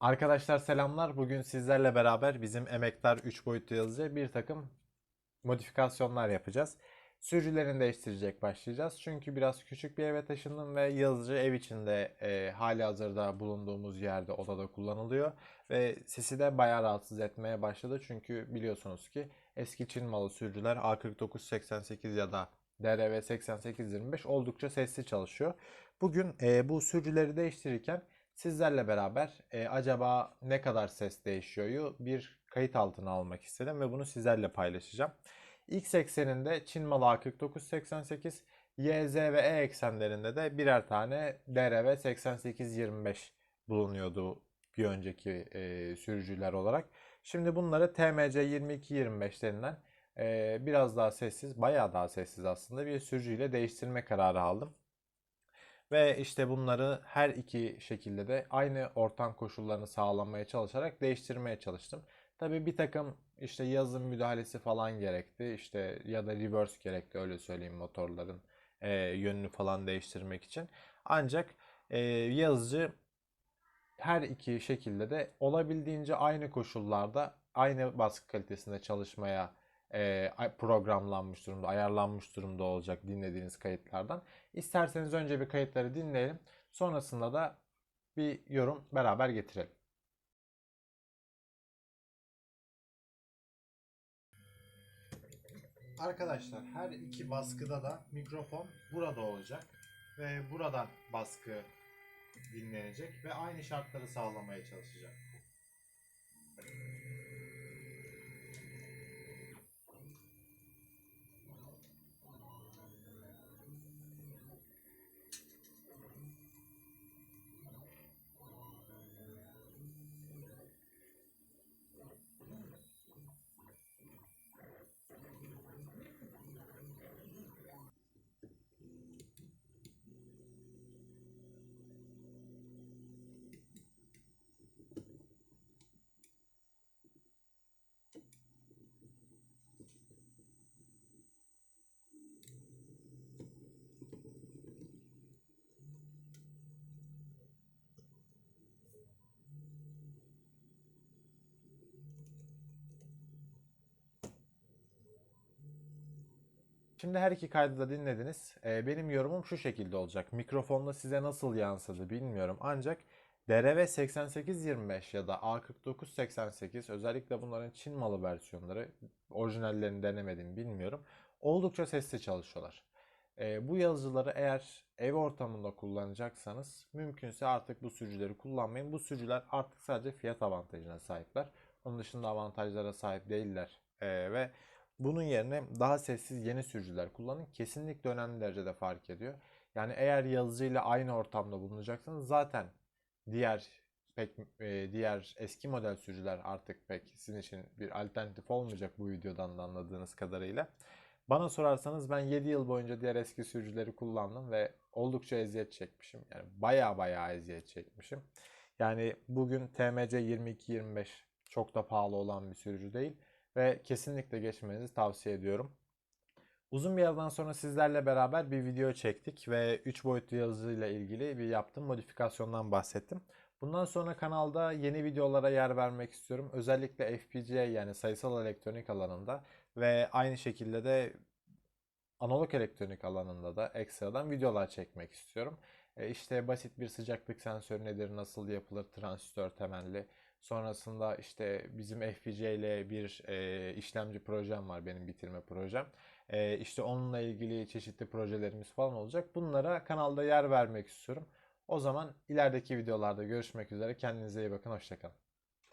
Arkadaşlar selamlar. Bugün sizlerle beraber bizim emektar 3 boyutlu yazıcı bir takım modifikasyonlar yapacağız. Sürücülerini değiştirecek başlayacağız. Çünkü biraz küçük bir eve taşındım ve yazıcı ev içinde e, hali hazırda bulunduğumuz yerde odada kullanılıyor. Ve sesi de bayağı rahatsız etmeye başladı. Çünkü biliyorsunuz ki eski Çin malı sürücüler A4988 ya da DRV 8825 oldukça sesli çalışıyor. Bugün e, bu sürücüleri değiştirirken sizlerle beraber e, acaba ne kadar ses değişiyoryu bir kayıt altına almak istedim ve bunu sizlerle paylaşacağım. X ekseninde Çin malı A4988, Y, Z ve E eksenlerinde de birer tane DRV 8825 bulunuyordu bir önceki e, sürücüler olarak. Şimdi bunları TMC 2225 denilen e, biraz daha sessiz, bayağı daha sessiz aslında bir sürücüyle değiştirme kararı aldım. Ve işte bunları her iki şekilde de aynı ortam koşullarını sağlamaya çalışarak değiştirmeye çalıştım. Tabii bir takım işte yazım müdahalesi falan gerekti. İşte ya da reverse gerekti öyle söyleyeyim motorların e, yönünü falan değiştirmek için. Ancak e, yazıcı her iki şekilde de olabildiğince aynı koşullarda aynı baskı kalitesinde çalışmaya e, programlanmış durumda, ayarlanmış durumda olacak dinlediğiniz kayıtlardan. İsterseniz önce bir kayıtları dinleyelim. Sonrasında da bir yorum beraber getirelim. Arkadaşlar her iki baskıda da mikrofon burada olacak ve buradan baskı dinlenecek ve aynı şartları sağlamaya çalışacak. Şimdi her iki kaydı da dinlediniz. Ee, benim yorumum şu şekilde olacak. Mikrofonla size nasıl yansıdı bilmiyorum. Ancak DRV 8825 ya da A4988 özellikle bunların Çin malı versiyonları orijinallerini denemedim bilmiyorum. Oldukça sesli çalışıyorlar. Ee, bu yazıcıları eğer ev ortamında kullanacaksanız mümkünse artık bu sürücüleri kullanmayın. Bu sürücüler artık sadece fiyat avantajına sahipler. Onun dışında avantajlara sahip değiller. Ee, ve bunun yerine daha sessiz yeni sürücüler kullanın. Kesinlikle önemli derecede fark ediyor. Yani eğer yazıcıyla aynı ortamda bulunacaksanız zaten diğer pek e, diğer eski model sürücüler artık pek sizin için bir alternatif olmayacak bu videodan da anladığınız kadarıyla. Bana sorarsanız ben 7 yıl boyunca diğer eski sürücüleri kullandım ve oldukça eziyet çekmişim. Yani baya baya eziyet çekmişim. Yani bugün TMC 2225 çok da pahalı olan bir sürücü değil ve kesinlikle geçmenizi tavsiye ediyorum. Uzun bir aradan sonra sizlerle beraber bir video çektik ve 3 boyutlu yazıcı ile ilgili bir yaptığım modifikasyondan bahsettim. Bundan sonra kanalda yeni videolara yer vermek istiyorum. Özellikle FPGA yani sayısal elektronik alanında ve aynı şekilde de analog elektronik alanında da ekstradan videolar çekmek istiyorum. E işte basit bir sıcaklık sensörü nedir, nasıl yapılır, transistör temelli. Sonrasında işte bizim FPGA ile bir e, işlemci projem var benim bitirme projem. E, işte onunla ilgili çeşitli projelerimiz falan olacak. Bunlara kanalda yer vermek istiyorum. O zaman ilerideki videolarda görüşmek üzere. Kendinize iyi bakın. Hoşçakalın.